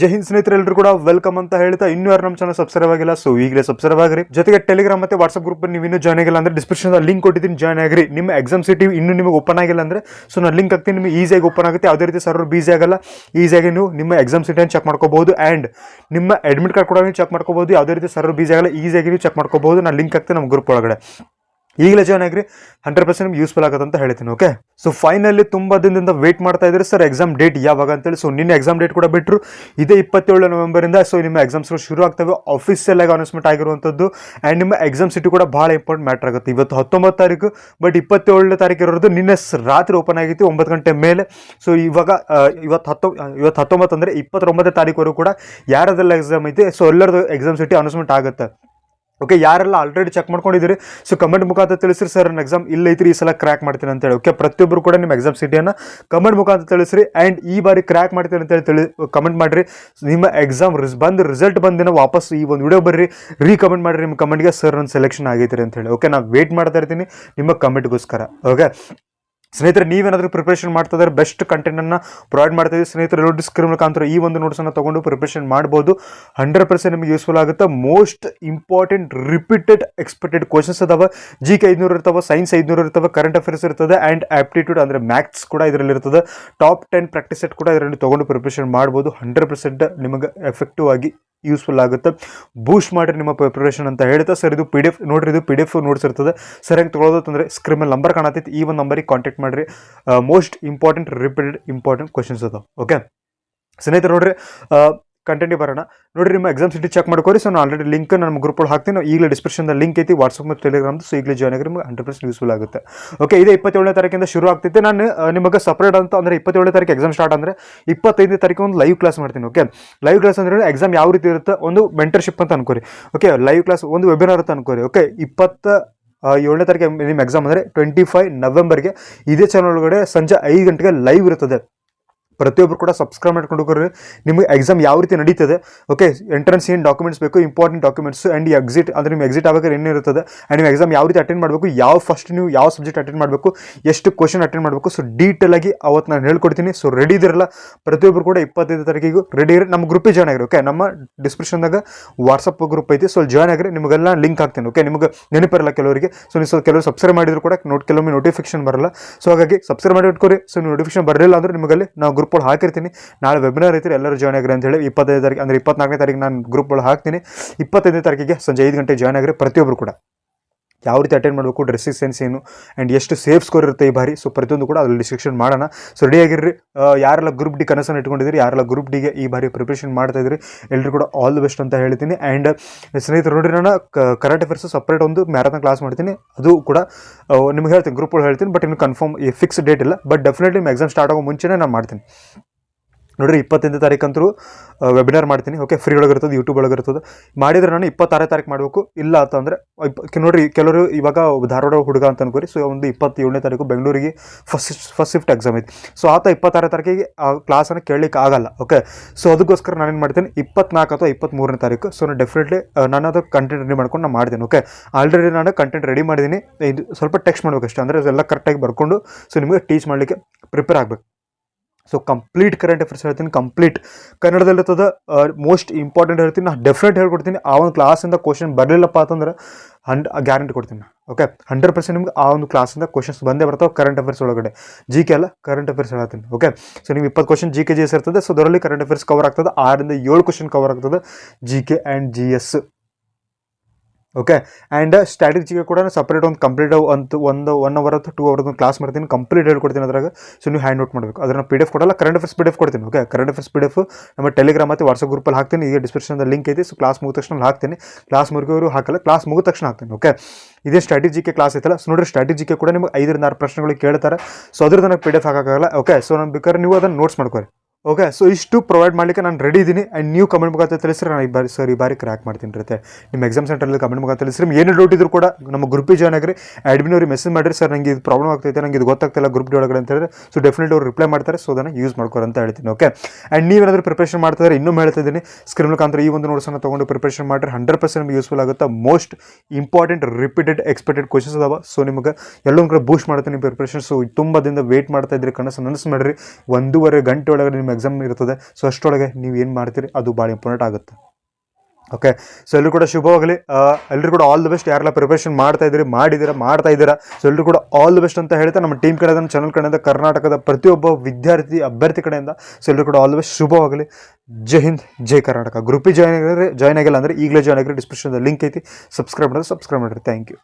ಜೈ ಹಿಂದ್ ಸ್ನೇಹಿತರೆಲ್ಲರೂ ಕೂಡ ವೆಲ್ಕಮ್ ಅಂತ ಹೇಳ್ತಾ ಇನ್ನೂ ಯಾರು ನಮ್ಮ ಚಾನಲ್ ಸಬ್ಸ್ಕ್ರೈಬ್ ಆಗಿಲ್ಲ ಸೊ ಈಗಲೇ ಸಬ್ಸ್ಕ್ರೈಬ್ ಆಗಿರಿ. ಜೊತೆಗೆ ಟೆಲಿಗ್ರಾಮ್ ಮತ್ತೆ ವಾಟ್ಸ್ಆಪ್ ಗ್ರೂಪ್ ನೀವು ಇನ್ನೂ ಜಾಯ್ನ್ ಆಗಿಲ್ಲ ಅಂದ್ರೆ ಡಿಸ್ಕ್ರಿಪ್ಷನ್ ಲಿಂಕ್ ಕೊಟ್ಟಿದ್ದೀನಿ ಜಾಯ್ನ್ ಆಗಿರಿ. ನಿಮ್ಮ ಎಕ್ಸಾಮ್ ಸಿಟಿ ಇನ್ನೂ ನಿಮಗೆ ಓಪನ್ ಆಗಿಲ್ಲ ಅಂದ್ರೆ ಸೊ ನಾನು ಲಿಂಕ್ ಹಾಕ್ತೀನಿ, ನಿಮಗೆ ಈಸಿಯಾಗಿ ಓಪನ್ ಆಗುತ್ತೆ. ಯಾವುದೇ ರೀತಿ ಸರ್ವರ್ ಬೀಸಿ ಆಗಲ್ಲ ಈಸಿಯಾಗಿ ನೀವು ನಿಮ್ಮ ಎಕ್ಸಾಮ್ ಸಿಟಿಯನ್ನು ಚೆಕ್ ಮಾಡ್ಕೋಬಹುದು ಆ್ಯಂಡ್ ನಿಮ್ಮ ಅಡ್ಮಿಟ್ ಕಾರ್ಡ್ ಕೂಡ ನೀವು ಚೆಕ್ ಮಾಡ್ಕೋಬಹುದು. ಯಾವುದೇ ರೀತಿ ಸರ್ವರ್ ಬೀಸಿ ಆಗಲ್ಲ ಈಸಿಯಾಗಿ ನೀವು ಚೆಕ್ ಮಾಡ್ಕೋಬಹುದು. ನಾನು ಲಿಂಕ್ ಹಾಕ್ತೀನಿ ನಮ್ಮ ಗ್ರೂಪ್ ಒಳಗಡೆ. ಈಗಲೇ ಜಾಯ್ನ್ ಆಗ್ರಿ. ಹಂಡ್ರೆಡ್ ಪರ್ಸೆಂಟ್ ನಿಮ್ಗೆ ಯೂಸ್ಫುಲ್ ಆಗುತ್ತೆ ಅಂತ ಹೇಳ್ತೀನಿ ಓಕೆ ಸೊ ಫೈನಲಿ ತುಂಬ ದಿನದಿಂದ ವೇಟ್ ಮಾಡ್ತಾ ಇದ್ರಿ ಸರ್ ಎಕ್ಸಾಮ್ ಡೇಟ್ ಯಾವಾಗ ಅಂತೇಳಿ ಸೊ ನಿನ್ನೆ ಎಕ್ಸಾಮ್ ಡೇಟ್ ಕೂಡ ಬಿಟ್ಟರು ಇದೇ ಇಪ್ಪತ್ತೇಳು ನವೆಂಬರಿಂದ ಸೊ ನಿಮ್ಮ ಎಕ್ಸಾಮ್ಸ್ಗಳು ಶುರು ಆಗ್ತವೆ. ಆಫೀಸಿಯಲ್ ಆಗಿ ಅನೌನ್ಸ್ಮೆಂಟ್ ಆಗಿರುವಂಥದ್ದು. ಆ್ಯಂಡ್ ನಿಮ್ಮ ಎಕ್ಸಾಮ್ ಸಿಟಿ ಕೂಡ ಭಾಳ ಇಂಪಾರ್ಟೆಂಟ್ ಮ್ಯಾಟರ್ ಆಗುತ್ತೆ. ಇವತ್ತು ಹತ್ತೊಂಬತ್ತು ತಾರೀಕು ಬಟ್ ಇಪ್ಪತ್ತೇಳನೇ ತಾರೀಕು ಇರೋದು ನಿನ್ನೆ ರಾತ್ರಿ ಓಪನ್ ಆಗಿತ್ತು, ಒಂಬತ್ತು ಗಂಟೆ ಮೇಲೆ. ಸೊ ಇವಾಗ ಇವತ್ತು ಹತ್ತೊ, ಇವತ್ತು ಹತ್ತೊಂಬತ್ತು ಅಂದರೆ ಇಪ್ಪತ್ತೊಂಬತ್ತನೇ ತಾರೀಕು ಕೂಡ ಯಾರದೆಲ್ಲ ಎಕ್ಸಾಮ್ ಐತೆ ಸೊ ಎಲ್ಲರದ್ದು ಎಕ್ಸಾಮ್ ಸಿಟಿ ಅನೌನ್ಸ್ಮೆಂಟ್ ಆಗುತ್ತೆ. ಓಕೆ ಯಾರೆಲ್ಲ ಆಲ್ರೆಡಿ ಚೆಕ್ ಮಾಡ್ಕೊಂಡಿದ್ದೀರಿ? ಸೊ ಕಮೆಂಟ್ ಮುಖಾಂತರ ತಿಳಿಸ್ರಿ ಸರ್ ನನ್ನ ಎಕ್ಸಾಮ್ ಇಲ್ಲ ಐತ್ರಿ, ಈ ಸಲ ಕ್ರ್ಯಾಕ್ ಮಾಡ್ತೀನಿ ಅಂತೇಳಿ. ಓಕೆ ಪ್ರತಿಯೊಬ್ಬರು ಕೂಡ ನಿಮ್ಮ ಎಕ್ಸಾಮ್ ಸಿಟಿಯನ್ನು ಕಮೆಂಟ್ ಮುಖಾಂತರ ತಿಳಿಸ್ರಿ. ಆ್ಯಂಡ್ ಈ ಬಾರಿ ಕ್ರ್ಯಾಕ್ ಮಾಡ್ತೀನಿ ಅಂತೇಳಿ ತಿಳಿ ಕಮೆಂಟ್ ಮಾಡಿರಿ. ನಿಮ್ಮ ಎಕ್ಸಾಮ್ ರಿಸ್ ಬಂದು ರಿಸಲ್ಟ್ ಬಂದಿನ ವಾಪಸ್ ಈ ಒಂದು ವಿಡಿಯೋ ಬರ್ರಿ. ರೀ ಕಮೆಂಟ್ ಮಾಡಿರಿ ನಿಮ್ಮ ಕಮೆಂಟ್ಗೆ ಸರ್ ನನ್ನ ಸೆಲೆಕ್ಷನ್ ಆಗೈತಿರಿ ಅಂತೇಳಿ. ಓಕೆ ನಾನು ವೇಟ್ ಮಾಡ್ತಾ ಇರ್ತೀನಿ ನಿಮ್ಮ ಕಮೆಂಟ್ಗೋಸ್ಕರ ಓಕೆ ಸ್ನೇಹಿತರೆ, ನೀವೇನಾದರೂ ಪ್ರಿಪ್ರೇಷನ್ ಮಾಡ್ತಾ ಇದ್ದಾರೆ ಬೆಸ್ಟ್ ಕಂಟೆಂಟನ್ನು ಪ್ರೊವೈಡ್ ಮಾಡ್ತಾ ಇದ್ದೀವಿ ಸ್ನೇಹಿತರೆ ಎಲ್ಲೋ ಡಿಸ್ಕ್ರಿಪ್ ಮುಖಾಂತರ ಈ ಒಂದು ನೋಟ್ಸನ್ನು ತೊಗೊಂಡು ಪ್ರಿಪ್ರೇಷನ್ ಮಾಡ್ಬೋದು. ಹಂಡ್ರೆಡ್ ಪರ್ಸೆಂಟ್ ನಿಮಗೆ ಯೂಸ್ಫುಲ್ ಆಗುತ್ತೆ. Most important repeated expected questions ಅದಾವೆ ಜಿ ಕೆ ಐದುನೂರು ಇರ್ತವೆ ಸೈನ್ಸ್ ಐದುನೂರು ಇರ್ತವೆ ಕರೆಂಟ್ ಅಫೇರ್ಸ್ ಇರ್ತದೆ ಆ್ಯಂಡ್ ಆಪ್ಟಿಟ್ಯೂಡ್ ಅಂದರೆ ಮ್ಯಾಥ್ಸ್ ಕೂಡ ಇದರಲ್ಲಿ ಇರ್ತದೆ. ಟಾಪ್ ಟೆನ್ ಪ್ರಾಕ್ಟೀಸ್ ಸೆಟ್ ಕೂಡ ಇದರಲ್ಲಿ ತೊಗೊಂಡು ಪ್ರಿಪ್ರೇಷನ್ ಮಾಡ್ಬೋದು. ಹಂಡ್ರೆಡ್ ಪರ್ಸೆಂಟ್ ನಿಮಗೆ ಎಫೆಕ್ಟಿವ್ ಆಗಿ ಯೂಸ್ಫುಲ್ ಆಗುತ್ತೆ. ಬೂಸ್ಟ್ ಮಾಡಿರಿ ನಿಮ್ಮ ಪ್ರಿಪ್ರೇಷನ್ ಅಂತ ಹೇಳ್ತಾ, ಸರ್ ಇದು ಪಿ ಡಿ ಎಫ್ ನೋಡ್ರಿ ಇದು P D F notes sir ಹೆಂಗೆ ತೊಗೊಳೋದಂದ್ರೆ ಸ್ಕ್ರೀನ್ ಮೇಲೆ ನಂಬರ್ ಕಾಣತೈತಿ, ಈ ಒಂದು ನಂಬರಿಗೆ ಕಾಂಟ್ಯಾಕ್ಟ್ ಮಾಡಿರಿ. Most important repeated important questions ಅದಾವೆ ಓಕೆ ಸ್ನೇಹಿತರೆ ನೋಡ್ರಿ ಕಂಟೆಂಟಿಗೆ ಬರೋಣ. ನೋಡಿ ನಿಮ್ಮ ಎಕ್ಸಾಮ್ ಸಿಟಿ ಚೆಕ್ ಮಾಡ್ಕೋರಿ. ಸೊ ನಾನು ಆಲ್ರೆಡಿ ಲಿಂಕ್ ನಮ್ಮ ಗ್ರೂಪ್ ಒಳಗೆ ಹಾಕ್ತೀನಿ. ನಾವು ಈಗಲೇ ಲಿಂಕ್ ಐತಿ ವಾಟ್ಸಪ್ ಮತ್ತು ಟೆಲಿಗ್ರಾಮ್ದು ಸೊ ಈಗಲೇ ಜಾಯ್ನ್ ಆಗಿರಿ, ನಿಮಗೆ ಹಂಡ್ರೆಡ್ ಪರ್ಸೆಂಟ್ ಯೂಸ್ಫುಲ್ ಆಗುತ್ತೆ. ಓಕೆ ಇದೇ ಇಪ್ಪತ್ತೇಳನೇ ತಾರೀಕಿಂದ ಶುರು ಆಗ್ತೈತೆ. ನಾನು ನಿಮಗೆ ಸಪ್ರೇಟ್ ಅಂತ ಅಂದರೆ ಇಪ್ಪತ್ತೇಳನೇ ತಾರೀಕು ಎಕ್ಸಾಮ್ ಸ್ಟಾರ್ಟ್ ಅಂದರೆ ಇಪ್ಪತ್ತೈದನೇ ತಾರೀಕು ಒಂದು ಲೈವ್ ಕ್ಲಾಸ್ ಮಾಡ್ತೀನಿ ಓಕೆ ಲೈವ್ ಕ್ಲಾಸ್ ಅಂದರೆ ಎಕ್ಸಾಮ್ ಯಾವ ರೀತಿ ಇರುತ್ತೆ ಒಂದು ಮೆಂಟರ್ಶಿಪ್ ಅಂತ ಅನ್ಕೋರಿ ಓಕೆ ಲೈವ್ ಕ್ಲಾಸ್ ಒಂದು ವೆಬಿನಾರ್ ಅಂತ ಅನ್ಕೋರಿ ಓಕೆ ಇಪ್ಪತ್ತ ಏಳನೇ ತಾರೀಕು ನಿಮ್ಮ ಎಕ್ಸಾಮ್ ಅಂದರೆ ಟ್ವೆಂಟಿ ಫೈವ್ ನವೆಂಬರ್ಗೆ ಇದೇ ಚಾನಲ್ ಒಳಗಡೆ ಸಂಜೆ ಐದು ಗಂಟೆಗೆ ಲೈವ್ ಇರ್ತದೆ. ಪ್ರತಿಯೊಬ್ಬರು ಕೂಡ ಸಬ್ಸ್ಕ್ರೈಬ್ ಮಾಡ್ಕೊಂಡು ಹೋಗ್ರಿ, ನಿಮಗೆ ಎಕ್ಸಾಮ್ ಯಾವ ರೀತಿ ನಡೀತದೆ ಓಕೆ ಎಂಟ್ರೆನ್ಸ್ ಏನು ಡಾಕ್ಯುಮೆಂಟ್ಸ್ ಬೇಕು ಇಂಪಾರ್ಟೆಂಟ್ ಡಾಕ್ಯುಮೆಂಟ್ಸ್ ಆ್ಯಂಡ್ ಎಕ್ಸಿಟ್ ಅಂದರೆ ನಿಮ್ಮ ಎಕ್ಸಿಟ್ ಆಗೋಕೆ ಏನು ಇರ್ತದೆ ಆ್ಯಂಡ್ ನೀವು ಎಕ್ಸಾಮ್ ಯಾವ ರೀತಿ ಅಟೆಂಡ್ ಮಾಡಬೇಕು, ಯಾವ ಫಸ್ಟ್ ನೀವು ಯಾವ ಸಬ್ಜೆಕ್ಟ್ ಅಟೆಂಡ್ ಮಾಡಬೇಕು, ಎಷ್ಟು ಕ್ವಶನ್ ಅಟೆಂಡ್ ಮಾಡಬೇಕು ಸೊ ಡೀಟೇಲ್ ಆಗಿ ಅವತ್ತು ನಾನು ಹೇಳ್ಕೊಡ್ತೀನಿ. ಸೊ ರೆಡಿ ಇದಿರಲ್ಲ ಪ್ರತಿಯೊಬ್ಬರು ಕೂಡ ಇಪ್ಪತ್ತೈದು ತಾರೀಕಿಗೂ ರೆಡಿ ಇರಿ. ನಮ್ಮ ಗ್ರೂಪಿಗೆ ಜಾಯ್ನ್ ಆಗಿರಿ ಓಕೆ ನಮ್ಮ ಡಿಸ್ಕ್ರಿಪ್ಷನ್ದಾಗ ವಾಟ್ಸಪ್ ಗ್ರೂಪ್ ಐತಿ ಸೊ ಜಾಯ್ನ್ ಆಗಿರಿ. ನಿಮಗೆಲ್ಲ ಲಿಂಕ್ ಹಾಕ್ತೀನಿ ಓಕೆ ನಿಮಗೆ ನೆನಪಿರಲ್ಲ ಕೆಲವರಿಗೆ. ಸೊ ನೀವು ಸ್ವಲ್ಪ ಕೆಲವರು ಸಬ್ಸ್ಕ್ರೈಬ್ ಮಾಡಿದ್ರು ಕೂಡ ನೋಟ್ ಕೆಲವೊಮ್ಮೆ ನೋಟಿಫಿಕೇಶನ್ ಬರಲ್ಲ. ಸೊ ಹಾಗಾಗಿ ಸಬ್ಸ್ಕ್ರೈಬ್ ಮಾಡಿ ಇಟ್ಕೊರಿ. ಸೊ ನೀವು ನೋಟಿಫಿಕೇಶನ್ ಬರಲಿಲ್ಲ ಅಂದ್ರೆ ನಿಮಗಲ್ಲಿ ನಾವು ಗ್ರೂಪ್ ಒಳಗೆ ಹಾಕಿರ್ತೀನಿ. ನಾಳೆ ವೆಬಿನಾರ್ ಐತಿ ಎಲ್ಲರೂ ಜಾಯ್ನ್ ಆಗಿರಿ ಅಂತ ಹೇಳಿ ಇಪ್ಪತ್ತೈದು ತಾರೀಕು ಅಂದರೆ ಇಪ್ಪತ್ನಾಲ್ಕನೇ ತಾರೀಕು ನಾನು ಗ್ರೂಪ್ಗಳು ಹಾಕ್ತೀನಿ. ಇಪ್ಪತ್ತೈದನೇ ತಾರೀಕಿಗೆ ಸಂಜೆ ಐದು ಗಂಟೆಗೆ ಜಾಯ್ನ್ ಆಗಿರಿ ಪ್ರತಿಯೊಬ್ಬರು ಕೂಡ. ಯಾವ ರೀತಿ ಅಟೆಂಡ್ ಮಾಡಬೇಕು ಡ್ರೆಸ್ಸಿಂಗ್ ಸೆನ್ಸ್ ಏನು ಆ್ಯಂಡ್ ಎಷ್ಟು ಸೇಫ್ ಸ್ಕೋರ್ ಇರುತ್ತೆ ಈ ಬಾರಿ? ಸೊ ಪ್ರತಿಯೊಂದು ಕೂಡ ಅಲ್ಲಿ ಡಿಸ್ಕ್ರಿಪ್ಷನ್ ಮಾಡೋಣ. ಸೊ ರೆಡಿ ಆಗಿರ್ರಿ. ಯಾರೆಲ್ಲ ಗ್ರೂಪ್ ಡಿ ಕನಸನ್ನು ಇಟ್ಕೊಂಡಿದ್ದೀರಿ, ಯಾರೆಲ್ಲ ಗ್ರೂಪ್ ಡಿಗೆ ಈ ಬಾರಿ ಪ್ರಿಪ್ರೇಷನ್ ಮಾಡ್ತಾ ಇದ್ರಿ ಎಲ್ಲರೂ ಕೂಡ ಆಲ್ ದ ಬೆಸ್ಟ್ ಅಂತ ಹೇಳ್ತೀನಿ. ಆ್ಯಂಡ್ ಸ್ನೇಹಿತರು, ನೋಡ್ರಿ ನಾನು ಕರೆಂಟ್ ಅಫೇರ್ಸ್ ಸಪ್ರೇಟ್ ಒಂದು ಮ್ಯಾರಥಾನ್ ಕ್ಲಾಸ್ ಮಾಡ್ತೀನಿ. ಅದು ಕೂಡ ನಿಮ್ಗೆ ಹೇಳ್ತೀನಿ ಗ್ರೂಪ್ ಹೇಳ್ತೀನಿ ಬಟ್ ಇನ್ನು ಕನ್ಫರ್ಮ್ ಫಿಕ್ಸ್ ಡೇಟ್ ಇಲ್ಲ. ಬಟ್ ಡೆಫಿನೆಟ್ಲಿ ನಿಮ್ಮ ಎಕ್ಸಾಮ್ ಸ್ಟಾರ್ಟ್ ಆಗೋ ಮುಂಚೆನೇ ನಾನು ಮಾಡ್ತೀನಿ. ನೋಡ್ರಿ, ಇಪ್ಪತ್ತೈದನೇ ತಾರೀಕಂತೂ ವೆಬಿನಾರ್ ಮಾಡ್ತೀನಿ. ಓಕೆ ಫ್ರೀ ಒಳಗೆ ಇರ್ತದೆ ಯೂಟ್ಯೂಬ್ ಒಳಗೆ ಇರ್ತದೆ. ಮಾಡಿದ್ರೆ ನಾನು ಇಪ್ಪತ್ತಾರೇ ತಾರೀಕು ಮಾಡಬೇಕು. ಇಲ್ಲ ಅಂತಂದರೆ ನೋಡಿರಿ, ಕೆಲವರು ಇವಾಗ ಧಾರವಾಡ ಹುಡುಗ ಅಂತ ಅನ್ಕೋರಿ. ಸೊ ಒಂದು ಇಪ್ಪತ್ತೇಳನೇ ತಾರೀಕು ಬೆಂಗಳೂರಿಗೆ ಫಸ್ಟ್ ಫಸ್ಟ್ ಶಿಫ್ಟ್ ಎಕ್ಸಾಮ್ ಐತಿ. ಸೊ ಆತ ಇಪ್ಪತ್ತಾರೇ ತಾರೀಕಿಗೆ ಆ ಕ್ಲಾಸನ್ನು ಕೇಳಲಿಕ್ಕೆ ಆಗಲ್ಲ. ಓಕೆ ಸೊ ಅದಕ್ಕೋಸ್ಕರ ನಾನೇನು ಮಾಡ್ತೀನಿ, ಇಪ್ಪತ್ನಾಲ್ಕು ಅಥವಾ ಇಪ್ಪತ್ತ್ಮೂರನೇ ತಾರೀಕು. ಸೊ ನಾನು ಡೆಫಿನೆಟ್ಲಿ ನಾನು ಅದು ಕಂಟೆಂಟ್ ರೆಡಿ ಮಾಡ್ಕೊಂಡು ನಾನು ಮಾಡ್ತೀನಿ. ಓಕೆ ಆಲ್ರೆಡಿ ನಾನು ಕಂಟೆಂಟ್ ರೆಡಿ ಮಾಡಿದ್ದೀನಿ. ಇದು ಸ್ವಲ್ಪ ಟೆಕ್ಸ್ಟ್ ಮಾಡಬೇಕಷ್ಟೇ. ಅಂದರೆ ಅದೆಲ್ಲ ಕರೆಕ್ಟಾಗಿ ಬರ್ಕೊಂಡು ಸೊ ನಿಮಗೆ ಟೀಚ್ ಮಾಡಲಿಕ್ಕೆ ಪ್ರಿಪೇರ್ ಆಗಬೇಕು. ಸೊ ಕಂಪ್ಲೀಟ್ ಕರೆಂಟ್ ಅಫೇರ್ಸ್ ಹೇಳ್ತೀನಿ ಕಂಪ್ಲೀಟ್ ಕನ್ನಡದಲ್ಲಿರ್ತದೆ ಮೋಸ್ಟ್ ಇಂಪಾರ್ಟೆಂಟ್ ಹೇಳ್ತೀನಿ ನಾನು ಡೆಫಿನೆಟ್ ಹೇಳ್ಕೊಡ್ತೀನಿ, ಆ ಒಂದು ಕ್ಲಾಸಿಂದ ಕ್ವಶನ್ ಬರಲಿಲ್ಲಪ್ಪ ಅಂತಂದ್ರೆ ಹಂಡ್ ಗ್ಯಾರಂಟಿ ಕೊಡ್ತೀನಿ. ಓಕೆ ಹಂಡ್ರೆಡ್ ಪರ್ಸೆಂಟ್ ನಿಮ್ಗೆ ಆ ಒಂದು ಕ್ಲಾಸಿಂದ ಕ್ವಶನ್ಸ್ ಬಂದೇ ಬರ್ತಾವೆ ಕರೆಂಟ್ ಅಫೇರ್ಸ್ ಒಳಗಡೆ. ಜಿ ಕೆ ಅಲ್ಲ ಕರೆಂಟ್ ಅಫೇರ್ಸ್ ಹೇಳ್ತೀನಿ ಓಕೆ ಸೊ ನಿಮ್ಗೆ ಇಪ್ಪತ್ತು question G K G S ಇರ್ತದೆ ಸೊ ಅದರಲ್ಲಿ ಕರೆಂಟ್ ಅಫೇರ್ಸ್ ಕವರ್ ಆಗ್ತದೆ ಆರಿಂದ ಏಳು ಕ್ವಶನ್ ಕವರ್ ಆಗ್ತದೆ G K and G S okay and ಸ್ಟ್ರಾಟಜಿಗೆ ಕೂಡ ಸಪ್ರೇಟ್ ಒಂದು ಕಂಪ್ಲೀಟ್ ಅಂತ ಒಂದು ಒನ್ ಅವರ್ ಅಥವಾ ಟೂ ಅವರ್ ಒಂದು ಕ್ಲಾಸ್ ಮಾಡ್ತೀನಿ ಕಂಪ್ಲೀಟ್ ಹೇಳ್ಕೊಡ್ತೀನಿ ಅದ್ರಾಗ. ಸೊ ನೀವು ಹ್ಯಾಂಡ್ ಔಟ್ ಮಾಡಬೇಕು. ಅದನ್ನು ಪಿ ಡಿ ಎಫ್ ಕೊಡಲ್ಲ current affairs P D F ಕೊಡ್ತೀನಿ okay current affairs P D F ನಮ್ಮ ಟೆಲಿಗ್ರಾಮ್ ಮತ್ತು ವಾಟ್ಸಪ್ ಗ್ರೂಪಲ್ಲಿ ಹಾಕ್ತೀನಿ. ಈಗ ಡಿಸ್ಕ್ರಿಪ್ಷನ್ದ ಲಿಂಕ್ ಐತಿ ಸೊ ಕ್ಲಾಸ್ ಮುಗಿದ ತಕ್ಷಣ ಹಾಕ್ತೀನಿ. ಕ್ಲಾಸ್ ಮುಗಿದವರು ಹಾಕಲ್ಲ ಕ್ಲಾಸ್ ಮುಗಿದ ತಕ್ಷಣ ಹಾಕ್ತೀನಿ ಓಕೆ ಇದೇ ಸ್ಟ್ರಾಟಜಿಗೆ ಕ್ಲಾಸ್ ಐತಲ್ಲ ಸೊ ನೋಡಿರಿ ಸ್ಟ್ರಾಟಜಿಗೆ ಕೂಡ ನಿಮಗೆ ಐದರಿಂದ ಆರು ಪ್ರಶ್ನೆಗಳು ಕೇಳ್ತಾರೆ. ಸೊ ಅದ್ರದ್ದು ನನಗೆ ಪಿ ಡಿ ಎಫ್ ಹಾಕೋಕ್ಕಾಗಲ್ಲ ಓಕೆ ಸೊ ನಾನು ಬೇಕಾದ್ರೆ ನೀವು ಅದನ್ನು ನೋಟ್ಸ್ ಮಾಡ್ಕೊರಿ. ಓಕೆ ಸೊ ಇಷ್ಟು ಪ್ರೊವೈಡ್ ಮಾಡಲಿಕ್ಕೆ ನಾನು ರೆಡಿ ಇದ್ದೀನಿ. ಆ್ಯಂಡ್ ನೀವು ಕಮೆಂಟ್ ಮುಖಾಂತರ ತಿಳಿಸ್ರಿ ನಾನು ಈ ಬಾರಿ ಸರ್ ಈ ಬಾರಿ ಕ್ರ್ಯಾಕ್ ಮಾಡ್ತೀನಿ ಇರುತ್ತೆ. ನಿಮ್ಮ ಎಕ್ಸಾಮ್ ಸೆಂಟ್ರಲ್ಲಿ ಕಮೆಂಟ್ ಮುಖಾಂತರ ತಿಳಿಸ್ರಿ ಏನು ಡೌಟ್ ಇದ್ರು ಕೂಡ ನಮ್ಮ ಗ್ರೂಪಿಗೆ ಜಾಯ್ನ್ ಆಗಿರಿ. ಆ್ಯಡ್ಮಿನ್ ಅವ್ರಿಗೆ ಮೆಸೇಜ್ ಮಾಡಿರಿ ಸರ್ ನನಗೆ ಇದು ಪ್ರಾಬ್ಲಮ್ ಆಗ್ತೈತೆ ನನಗೆ ಇದು ಗೊತ್ತಾಗ್ತಿಲ್ಲ ಗ್ರೂಪ್ ಒಳಗಡೆ ಅಂತ ಹೇಳಿದ್ರೆ. ಸೊ ಡೆಫಿನೆಟ್ ಅವ್ರು ರಿಪ್ಲೈ ಮಾಡ್ತಾರೆ ಸೊ ಅದನ್ನು ಯೂಸ್ ಮಾಡ್ಕೊರ ಅಂತ ಹೇಳ್ತೀನಿ ಓಕೆ ಆ್ಯಂಡ್ ನೀವೇನಾದರೂ ಪ್ರಿಪ್ರೇಷನ್ ಮಾಡ್ತಿದ್ರೆ ಇನ್ನೂ ಹೇಳ್ತಾ ಇದ್ದೀನಿ. ಸ್ಕ್ರೀನ್ ಮುಖಾಂತರ ಈ ಒಂದು ನೋಟ್ಸನ್ನು ತೊಗೊಂಡು ಪ್ರಿಪ್ರೇಷನ್ ಮಾಡಿರಿ. ಹಂಡ್ರೆಡ್ ಪರ್ಸೆಂಟ್ ನಿಮ್ಗೆ ಯೂಸ್ಫುಲ್ ಆಗುತ್ತೆ. Most important repeated expected questions ಅದಾವ. ಸೊ ನಿಮಗೆ ಎಲ್ಲೊಂದು ಕಡೆ ಬೂಸ್ಟ್ ಮಾಡ್ತೀನಿ ಪ್ರಿಪ್ರೇಷನ್ ಸೊ ತುಂಬ ದಿನದ ವೇಟ್ ಮಾಡ್ತಾ ಇದ್ರೆ ಕನಸು ನನಸು ಮಾಡಿರಿ. ಒಂದೂವರೆ ಗಂಟೆ ಒಳಗಡೆ ನಿಮ್ಮ ಎಕ್ಸಾಮ್ ಇರ್ತದೆ. ಸೊ ಅಷ್ಟರೊಳಗೆ ನೀವು ಏನು ಮಾಡ್ತೀರಿ? ಅದು ಭಾಳ ಇಂಪಾರ್ಟೆಂಟ್ ಆಗುತ್ತೆ. ಓಕೆ ಸೊ ಎಲ್ಲರೂ ಕೂಡ ಶುಭವಾಗಲಿ ಎಲ್ಲರೂ ಕೂಡ ಆಲ್ ದ ಬೆಸ್ಟ್ ಯಾರೆಲ್ಲ ಪ್ರಿಪ್ರೇಷನ್ ಮಾಡ್ತಾ ಇದ್ದೀರಿ, ಮಾಡಿದ್ದೀರಾ, ಮಾಡ್ತಾ ಇದ್ದೀರಾ ಸೊ ಎಲ್ಲರೂ ಕೂಡ ಆಲ್ ದ ಬೆಸ್ಟ್ ಅಂತ ಹೇಳ್ತಾ ನಮ್ಮ ಟೀಮ್ ಕಡೆಯಿಂದ, ನಮ್ಮ ಚಾನಲ್ ಕಡೆಯಿಂದ, ಕರ್ನಾಟಕದ ಪ್ರತಿಯೊಬ್ಬ ವಿದ್ಯಾರ್ಥಿ, ಅಭ್ಯರ್ಥಿ ಕಡೆಯಿಂದ ಸೊ ಎಲ್ಲರೂ ಕೂಡ ಆಲ್ ದ ಬೆಸ್ಟ್ ಶುಭವಾಗಲಿ ಜೈ ಹಿಂದ್, ಜೈ ಕರ್ನಾಟಕ. ಗ್ರೂಪಿಗೆ ಜಾಯ್ನ್ ಆಗಿದ್ರೆ ಜಾಯ್ನ್ ಆಗಿಲ್ಲ ಅಂದರೆ ಈಗಲೇ ಜಾಯ್ನ್ ಆಗಿರಿ ಡಿಸ್ಕ್ರಿಪ್ಷನ್ ಲಿಂಕ್ ಐತಿ. ಸಬ್ಸ್ಕ್ರೈಬ್ ಮಾಡಿದ್ರೆ ಸಬ್ಸ್ಕ್ರೈಬ್ ಮಾಡಿರಿ. Thank you